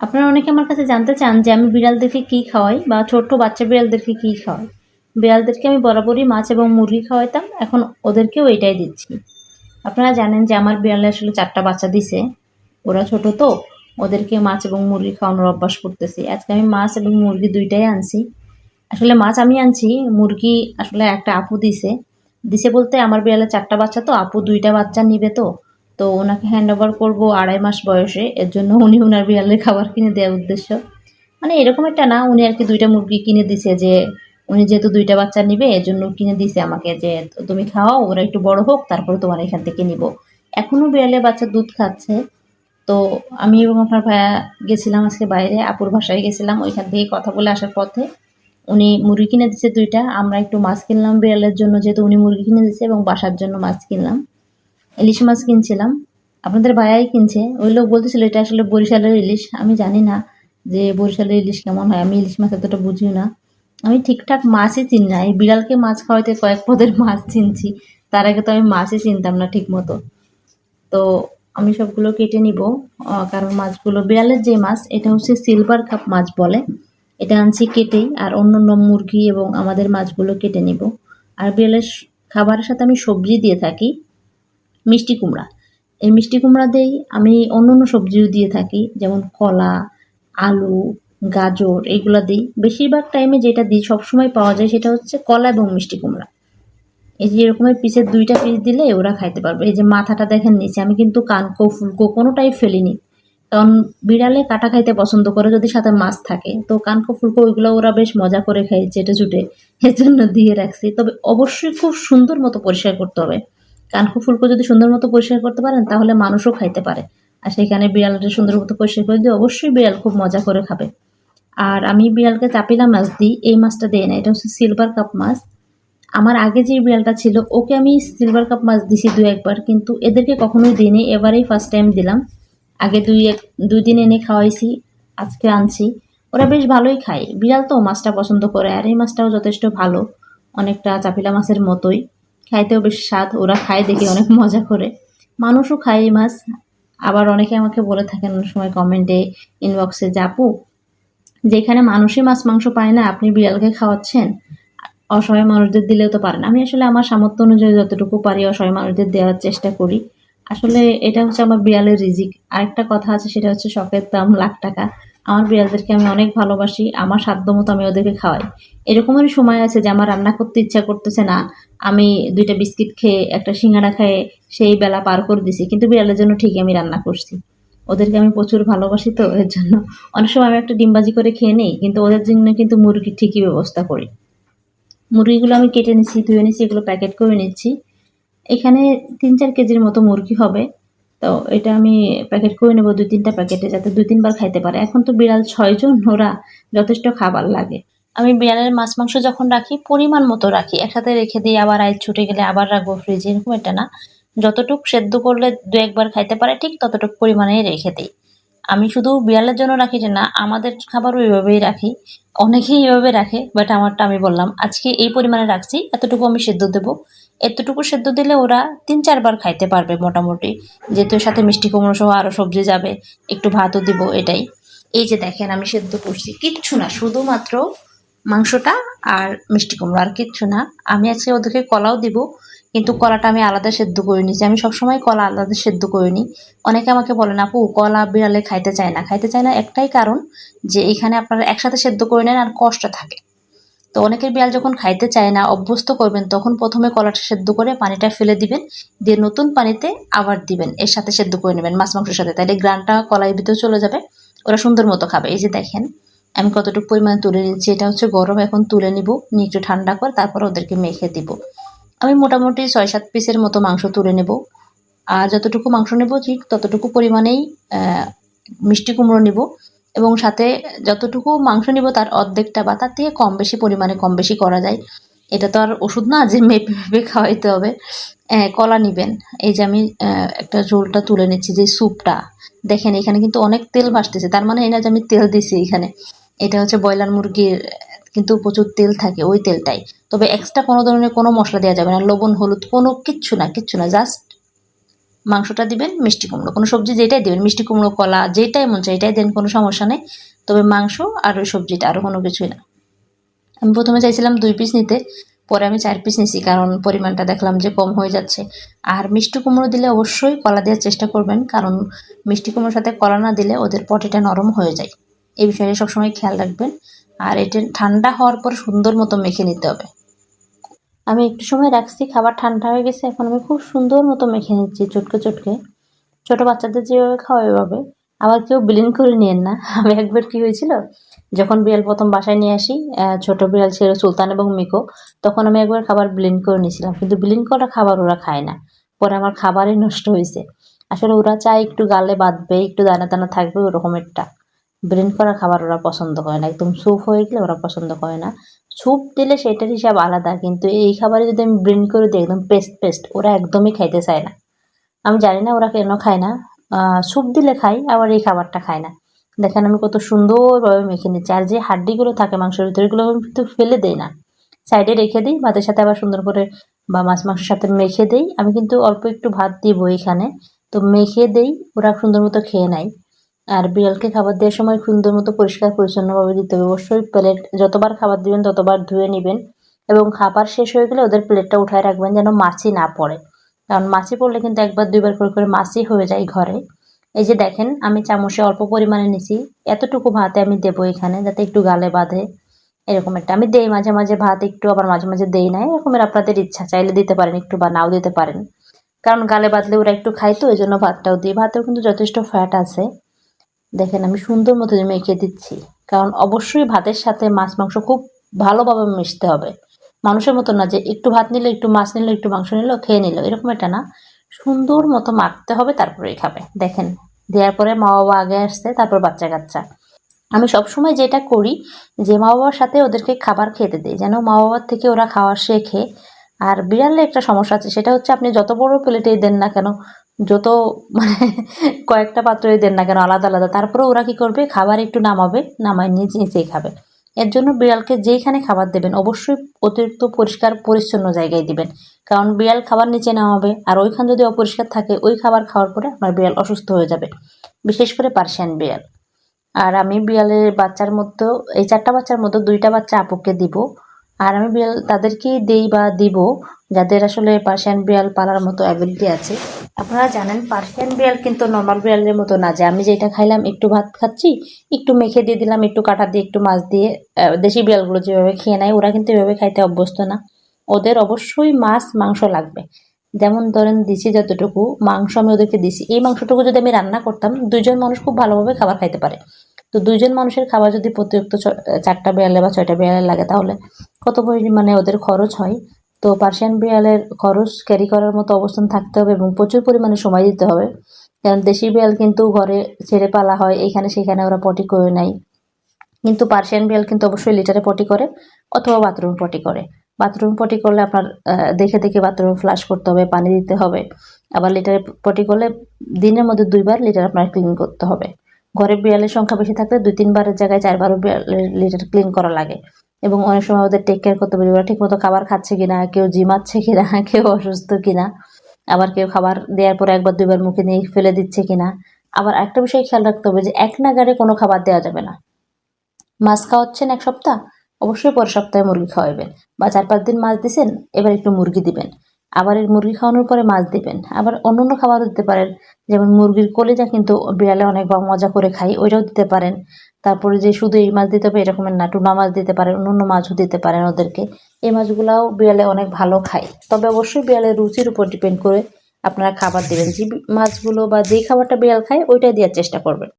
আপনারা অনেকে আমার কাছে জানতে চান যে আমি বিড়ালদেরকে কী খাওয়াই বা ছোট্ট বাচ্চা বিড়ালদেরকে কী খাওয়াই। বিড়ালদেরকে আমি বরাবরই মাছ এবং মুরগি খাওয়াইতাম, এখন ওদেরকেও এটাই দিচ্ছি। আপনারা জানেন যে আমার বিড়ালে আসলে চারটা বাচ্চা দিছে। ওরা ছোট তো, ওদেরকে মাছ এবং মুরগি খাওয়ানোর অভ্যাস করতেছি। আজকে আমি মাছ এবং মুরগি দুইটাই আনছি। আসলে মাছ আমি আনছি, মুরগি আসলে একটা আপু দিছে। দিছে বলতে আমার বিড়ালে চারটা বাচ্চা তো, আপু দুইটা বাচ্চা নিবে তো। তো ওনাকে হ্যান্ড ওভার করব আড়াই মাস বয়সে। এর জন্য উনি ওনার বিড়ালের খাবার কিনে দেওয়ার উদ্দেশ্য। মানে এরকম একটা না, উনি আর কি দুইটা মুরগি কিনে দিছে যে, উনি যেহেতু দুইটা বাচ্চা নিবে, এর জন্য কিনে দিছে আমাকে যে, তুমি খাওয়াও ওরা একটু বড় হোক, তারপরে তোমার এখান থেকে নিব। এখনও বিড়ালে বাচ্চা দুধ খাচ্ছে। তো আমি এবং আপনার ভাইয়া গেছিলাম আজকে বাইরে, আপুর ভাষায় গেছিলাম, ওইখান থেকে কথা বলে আসার পথে। উনি মুরগি কিনে দিচ্ছে দুইটা, আমরা একটু মাছ কিনলাম বিড়ালের জন্য, যেহেতু উনি মুরগি কিনে দিচ্ছে এবং বাসার জন্য মাছ কিনলাম। ইলিশ মাছ কিনছিলাম। আপনাদের ভাইয়াই কিনছে। ওই লোক বলতেছিল, এটা আসলে বরিশালের ইলিশ। আমি জানি না যে বরিশালের ইলিশ কেমন হয়। আমি ইলিশ মাছ এতটা বুঝিও না। আমি ঠিকঠাক মাছই চিনি না। এই বিড়ালকে মাছ খাওয়াইতে কয়েক পদের মাছ চিনছি। তার আগে তো আমি মাছই চিনতাম না ঠিক মতো তো আমি সবগুলো কেটে নিব। কারণ মাছগুলো, বিড়ালের যে মাছ, এটা হচ্ছে সিলভার কাপ মাছ বলে। এটা আনছি কেটেই। আর অন্য অন্য মুরগি এবং আমাদের মাছগুলো কেটে নিব। আর বিড়ালের খাবারের সাথে আমি সবজি দিয়ে থাকি। মিষ্টি কুমড়া। এই মিষ্টি কুমড়া দিয়েই আমি অন্য অন্য সবজিও দিয়ে থাকি, যেমন কলা, আলু, গাজর, এইগুলো দিই। বেশিরভাগ টাইমে যেটা দিই, সবসময় পাওয়া যায় সেটা হচ্ছে কলা এবং মিষ্টি কুমড়া। এই যে এরকমের পিসের দুইটা পিস দিলে ওরা খাইতে পারবে। এই যে মাথাটা দেখেন নিচে, আমি কিন্তু কানকো, ফুলকো কোনোটাই ফেলিনি। কারণ বিড়ালে কাটা খাইতে পছন্দ করে, যদি সাথে মাছ থাকে। তো কানকো, ফুলকো ওইগুলো ওরা বেশ মজা করে খায় চেটে চুটে এর জন্য দিয়ে রাখছি। তবে অবশ্যই খুব সুন্দর মতো পরিষ্কার করতে হবে। কানকো ফুলকো যদি সুন্দর মতো পরিষ্কার করতে পারেন, তাহলে মানুষও খাইতে পারে। আর সেখানে বিড়ালটা সুন্দর মতো পরিষ্কার করে দিয়ে অবশ্যই বিড়াল খুব মজা করে খাবে। আর আমি বিড়ালকে চাপিলা মাছ দিই, এই মাছটা দিই না, এটা হচ্ছে সিলভার কাপ মাছ। আমার আগে যে বিড়ালটা ছিল, ওকে আমি সিলভার কাপ মাছ দিছি দু একবার, কিন্তু এদেরকে কখনোই দিইনি, এবারেই ফার্স্ট টাইম দিলাম। আগে দুই এক, দুই দিন এনে খাওয়াইছি, আজকে আনছি। ওরা বেশ ভালোই খায়। বিড়াল তো মাছটা পছন্দ করে, আর এই মাছটাও যথেষ্ট ভালো, অনেকটা চাপিলা মাছের মতোই। খাইতেও বেশ স্বাদ, ওরা খায় দেখি অনেক মজা করে। মানুষও খায় এই মাছ। আবার অনেকে আমাকে বলে থাকেন অনেক সময় কমেন্টে ইনবক্সে যে আপু, যেখানে মানুষই মাছ, মাংস পায় না, আপনি বিড়ালকে খাওয়াচ্ছেন? অসহায় মানুষদের দিলেও তো পারেন আমি আসলে আমার সামর্থ্য অনুযায়ী যতটুকু পারি অসহায় মানুষদের দেওয়ার চেষ্টা করি। আসলে এটা হচ্ছে আমার বিড়ালের রিজিক। আরেকটা কথা আছে, সেটা হচ্ছে শখের দাম লাখ টাকা। আমার বিড়ালদেরকে আমি অনেক ভালোবাসি, আমার সাধ্য মতো আমি ওদেরকে খাওয়াই। এরকমেরই সময় আছে যে আমার রান্না করতে ইচ্ছা করতেছে না, আমি দুইটা বিস্কিট খেয়ে, একটা সিঙ্গাড়া খেয়ে সেই বেলা পার করে দিছি, কিন্তু বিড়ালের জন্য ঠিকই আমি রান্না করছি। ওদেরকে আমি প্রচুর ভালোবাসি তো, এর জন্য। অনেক সময় আমি একটা ডিমবাজি করে খেয়ে নিই, কিন্তু ওদের জন্য কিন্তু মুরগির ঠিকই ব্যবস্থা করি। মুরগিগুলো আমি কেটে নিচ্ছি ধুয়ে নিচ্ছি এগুলো প্যাকেট করে নিচ্ছি। এখানে তিন চার কেজির মতো মুরগি হবে। তো এটা আমি প্যাকেট করে নেব দুই তিনটা প্যাকেটে যাতে দুই তিনবার খাইতে পারে। এখন তো বিড়াল ছয়জন ওরা যথেষ্ট খাবার লাগে। আমি বিড়ালের মাছ, মাংস যখন রাখি, পরিমাণ মতো রাখি। একসাথে রেখে দিই, আবার আইস ছুটে গেলে আবার রাখব ফ্রিজে এরকম এটা না। যতটুক সেদ্ধ করলে দু একবার খাইতে পারে, ঠিক ততটুক পরিমাণেই রেখে দিই। আমি শুধু বিড়ালের জন্য রাখি যে না, আমাদের খাবারও এইভাবেই রাখি। অনেকেই এইভাবে রাখে বাট আমারটা আমি বললাম, আজকে এই পরিমাণে রাখছি, এতটুকু আমি সেদ্ধ দেবো। এতটুকু সেদ্ধ দিলে ওরা তিন চারবার খাইতে পারবে মোটামুটি। যেহেতু সাথে মিষ্টি কুমড়ো সহ আরও সবজি যাবে, একটু ভাতও দিব এটাই। এই যে দেখেন আমি সেদ্ধ করছি। কিচ্ছু না, শুধুমাত্র মাংসটা আর মিষ্টি কুমড়ো, আর কিচ্ছু না। আমি আজকে ওদেরকে কলাও দিব, কিন্তু কলাটা আমি আলাদা সেদ্ধ করে নিয়েছি। আমি সবসময় কলা আলাদা সেদ্ধ করে নিই। অনেকে আমাকে বলেন আপু, কলা বিড়ালে খাইতে চায় না। খাইতে চায় না একটাই কারণ যে এখানে আপনারা একসাথে সেদ্ধ করে নেন আর কষ্ট থাকে। তো অনেকের বিড়াল যখন খাইতে চায় না, অভ্যস্ত করবেন, তখন প্রথমে কলাটা সেদ্ধ করে পানিটা ফেলে দিবেন, দিয়ে নতুন পানিতে আবার দিবেন, এর সাথে সেদ্ধ করে নেবেন মাছ মাংসের সাথে। তাহলে গ্রানটা কলাই ভিতরে চলে যাবে, ওরা সুন্দর মতো খাবে। এই যে দেখেন, আমি কতটুকু পরিমাণে তুলে নিচ্ছি, এটা হচ্ছে গরম, এখন তুলে নিব, নিয়ে একটু ঠান্ডা করে তারপর ওদেরকে মেখে দিব। আমি মোটামুটি ছয় সাত পিসের মতো মাংস তুলে নেব, আর যতটুকু মাংস নেব ঠিক ততটুকু পরিমাণেই মিষ্টি কুমড়ো নিব এবং সাথে যতটুকু মাংস নিব তার অর্ধেকটা বা তার থেকে কম বেশি পরিমাণে কম বেশি করা যায়। এটা তো আর ওষুধ না যে মেপে মেপে খাওয়াইতে হবে। কলা নিবেন। এই যে আমি একটা ঝোলটা তুলে নিচ্ছি যে স্যুপটা। দেখেন, এখানে কিন্তু অনেক তেল ভাসতেছে। তার মানে এই না যে আমি তেল দিছি এখানে। এটা হচ্ছে ব্রয়লার মুরগির, কিন্তু প্রচুর তেল থাকে ওই তেলটাই। তবে এক্সট্রা কোনো ধরনের কোনো মশলা দেওয়া যাবে না। লবণ, হলুদ কোনো কিচ্ছু না কিচ্ছু না। জাস্ট মাংসটা দিবেন মিষ্টি কুমড়ো। কোনো সবজি যেটাই দিবেন, মিষ্টি কুমড়ো, কলা যেটাই মন চাই এটাই দেন, কোনো সমস্যা নেই। তবে মাংস আর ওই সবজিটা আরও কোনো কিছুই না। আমি প্রথমে চাইছিলাম দুই পিস নিতে, পরে আমি চার পিস নিছি, কারণ পরিমাণটা দেখলাম যে কম হয়ে যাচ্ছে। আর মিষ্টি কুমড়ো দিলে অবশ্যই কলা দেওয়ার চেষ্টা করবেন, কারণ মিষ্টি কুমড়োর সাথে কলা না দিলে ওদের পটিটা নরম হয়ে যায়। এই বিষয়ে সবসময় খেয়াল রাখবেন, আর এটা ঠান্ডা হওয়ার পর সুন্দর মতো মেখে নিতে হবে। আমি একটু সময় রাখছি, খাবার ঠান্ডা হয়ে গেছে, এখন আমি খুব সুন্দর মতো মেখে নিচ্ছি চটকে চটকে। ছোটো বাচ্চাদের যেভাবে খাওয়া এভাবে আবার কেউ বিলীন করে নিয়েন না। আমি একবার কি হয়েছিল, যখন বিড়াল প্রথম বাসায় নিয়ে আসি ছোট বিড়াল ছিল সুলতান এবং মিকো, তখন আমি একবার খাবার ব্লেন্ড করে নিয়েছিলাম, কিন্তু ব্লেন্ড করা খাবার ওরা খায় না। পরে আমার খাবারই নষ্ট হয়েছে। আসলে ওরা চায় একটু গালে বাঁধবে, একটু দানা দানা থাকবে ওরকমেরটা ব্লেন্ড করা খাবার ওরা পছন্দ করে না। একদম স্যুপ হয়ে গেলে ওরা পছন্দ করে না। স্যুপ দিলে সেটার হিসাব আলাদা, কিন্তু এই খাবারে যদি আমি ব্লেন্ড করে দিই, একদম পেস্ট পেস্ট ওরা একদমই খাইতে চায় না। আমি জানি না ওরা কেন খায় না। স্যুপ দিলে খাই আবার এই খাবারটা খায় না। দেখেন আমি কত সুন্দরভাবে মেখে নিচ্ছি। আর যে হাড্ডিগুলো থাকে, মাংসের ভিতরে, এগুলো আমি কিন্তু ফেলে দেই না। সাইডে রেখে দিই, ভাতের সাথে আবার সুন্দর করে বা মাছ মাংসের সাথে মেখে দেই। আমি কিন্তু অল্প একটু ভাত দিব এখানে। তো মেখে দেই, ওরা সুন্দর মতো খেয়ে নেয়। আর বিড়ালকে খাবার দেওয়ার সময় সুন্দর মতো পরিষ্কার, পরিচ্ছন্নভাবে দিতে হবে। অবশ্যই প্লেট যতবার খাবার দিবেন, ততবার ধুয়ে নেবেন এবং খাবার শেষ হয়ে গেলে ওদের প্লেটটা উঠায় রাখবেন যেন মাছি না পড়ে। কারণ মাছি পড়লে কিন্তু একবার, দুইবার করে করে মাছি হয়ে যায় ঘরে। এই যে দেখেন, আমি চামচে অল্প পরিমাণে নিছি। এতটুকু ভাতে আমি দেবো এখানে যাতে একটু গালে বাঁধে। এরকম একটা। আমি দেই মাঝে মাঝে ভাত, একটু আবার মাঝে মাঝে দেই না। এরকমের আপনাদের ইচ্ছা, চাইলে দিতে পারেন, একটু বা নাও দিতে পারেন। কারণ গালে বাঁধলে ওরা একটু খায় তো ওই জন্য ভাতটাও দিই। ভাতেও কিন্তু যথেষ্ট ফ্যাট আছে। দেখেন, আমি সুন্দর মতো মেখে দিচ্ছি। কারণ অবশ্যই ভাতের সাথে মাছ, মাংস খুব ভালোভাবে মিশতে হবে। মানুষের মতো না যে একটু ভাত নিলে, একটু মাছ নিলে, একটু মাংস নিল, খেয়ে নিল, এরকম এটা না। সুন্দর মতো মাখতে হবে, তারপরেই খাবে। দেখেন, দেওয়ার পরে মা বাবা আগে আসছে, তারপর বাচ্চা কাচ্চা। আমি সবসময় যেটা করি, যে মা বাবার সাথে ওদেরকে খাবার খেতে দিই। যেন মা বাবার থেকে ওরা খাওয়া শেখে। আর বিড়ালে একটা সমস্যা আছে, সেটা হচ্ছে আপনি যত বড় প্লেটেই দেন না কেন যত মানে কয়েকটা পাত্রই দেন না কেন, আলাদা আলাদা। তারপরে ওরা কি করবে? খাবার একটু নামাবে, নামায় নিচে নিচেই খাবে। এর জন্য বিড়ালকে যেইখানে খাবার দেবেন, অবশ্যই অতিরিক্ত পরিষ্কার, পরিচ্ছন্ন জায়গায় দিবেন। কারণ বিড়াল খাবার নিচে নামাবে, আর ওইখান যদি অপরিষ্কার থাকে, ওই খাবার খাওয়ার পরে আপনার বিড়াল অসুস্থ হয়ে যাবে। বিশেষ করে পার্সিয়ান বিড়াল। আর আমি বিড়ালের বাচ্চার মধ্যে, এই চারটা বাচ্চার মধ্যে দুইটা বাচ্চা আপুকে দিব। আর আমি বিড়াল তাদেরকেই দেই বা দিব যাদের আসলে পার্সিয়ান বিড়াল পালার মতো অ্যাবিলিটি আছে, আপনারা জানেন পার্সিয়ান বিড়াল কিন্তু নর্মাল বিড়ালের মতো না। যে আমি যেটা খাইলাম, একটু ভাত খাচ্ছি, একটু মেখে দিয়ে দিলাম, একটু কাটা দিয়ে, একটু মাছ দিয়ে দেশি বিড়ালগুলো যেভাবে খেয়ে নেয়, ওরা কিন্তু এভাবে খাইতে অভ্যস্ত না। ওদের অবশ্যই মাছ, মাংস লাগবে। যেমন ধরেন দিছি যতটুকু, মাংস আমি ওদেরকে দিছি। এই মাংসটুকু যদি আমি রান্না করতাম, দুইজন মানুষ খুব ভালোভাবে খাবার খাইতে পারে। তো দুইজন মানুষের খাবার যদি প্রতিযুক্ত চারটা বিড়ালে বা ছয়টা বিড়ালে লাগে, তাহলে কত পরিমাণে ওদের খরচ হয়? তো পার্সিয়ান বিড়ালের খরচ ক্যারি করার মতো অবস্থান থাকতে হবে এবং প্রচুর পরিমাণে সময় দিতে হবে। কারণ দেশি বিড়াল কিন্তু ঘরে ছেড়ে পালা হয়, এখানে সেখানে ওরা পটি করে নেয়। কিন্তু পার্সিয়ান বিড়াল কিন্তু অবশ্যই লিটারে পটি করে অথবা বাথরুম পটি করে। বাথরুম পটি করলে আপনার দেখে দেখে বাথরুম ফ্লাশ করতে হবে, পানি দিতে হবে। আবার লিটারে পটি করলে দিনের মধ্যে দুইবার লিটার আপনার ক্লিন করতে হবে। ঘরে বিড়ালের সংখ্যা বেশি থাকলে দুই তিনবারের জায়গায় চারবারও বিড়ালের লিটার ক্লিন করা লাগে। এবং অনেক সময় ওদের টেক কেয়ার করতে পারি। ওরা ঠিক মতো খাবার খাচ্ছে কিনা, কেউ জিমাচ্ছে কিনা, কেউ অসুস্থ কিনা, আবার কেউ খাবার দেওয়ার পরে একবার, দুইবার মুখে নিয়ে ফেলে দিচ্ছে কিনা। আবার একটা বিষয় খেয়াল রাখতে হবে যে, এক নাগারে কোনো খাবার দেওয়া যাবে না। মাছ খাওয়াচ্ছেন এক সপ্তাহ, অবশ্যই পরের সপ্তাহে মুরগি খাওয়াবেন বা চার পাঁচ দিন মাছ দিছেন, এবার একটু মুরগি দিবেন। আবার এর মুরগি খাওয়ানোর পরে মাছ দিবেন। আবার অন্য অন্য খাবারও দিতে পারেন। যেমন মুরগির কলিজা কিন্তু বিড়ালে অনেক মজা করে খাই ওইটাও দিতে পারেন। তারপরে যে শুধু এই মাছ দিতে হবে এরকমের না, টুনা মাছ দিতে পারেন অন্য অন্য মাছও দিতে পারেন ওদেরকে। এই মাছগুলাও বিড়ালে অনেক ভালো খায়। তবে অবশ্যই বিড়ালের রুচির উপর ডিপেন্ড করে আপনারা খাবার দেবেন। যে মাছগুলো বা যেই খাবারটা বিড়াল খায়, ওইটাই দেওয়ার চেষ্টা করবেন।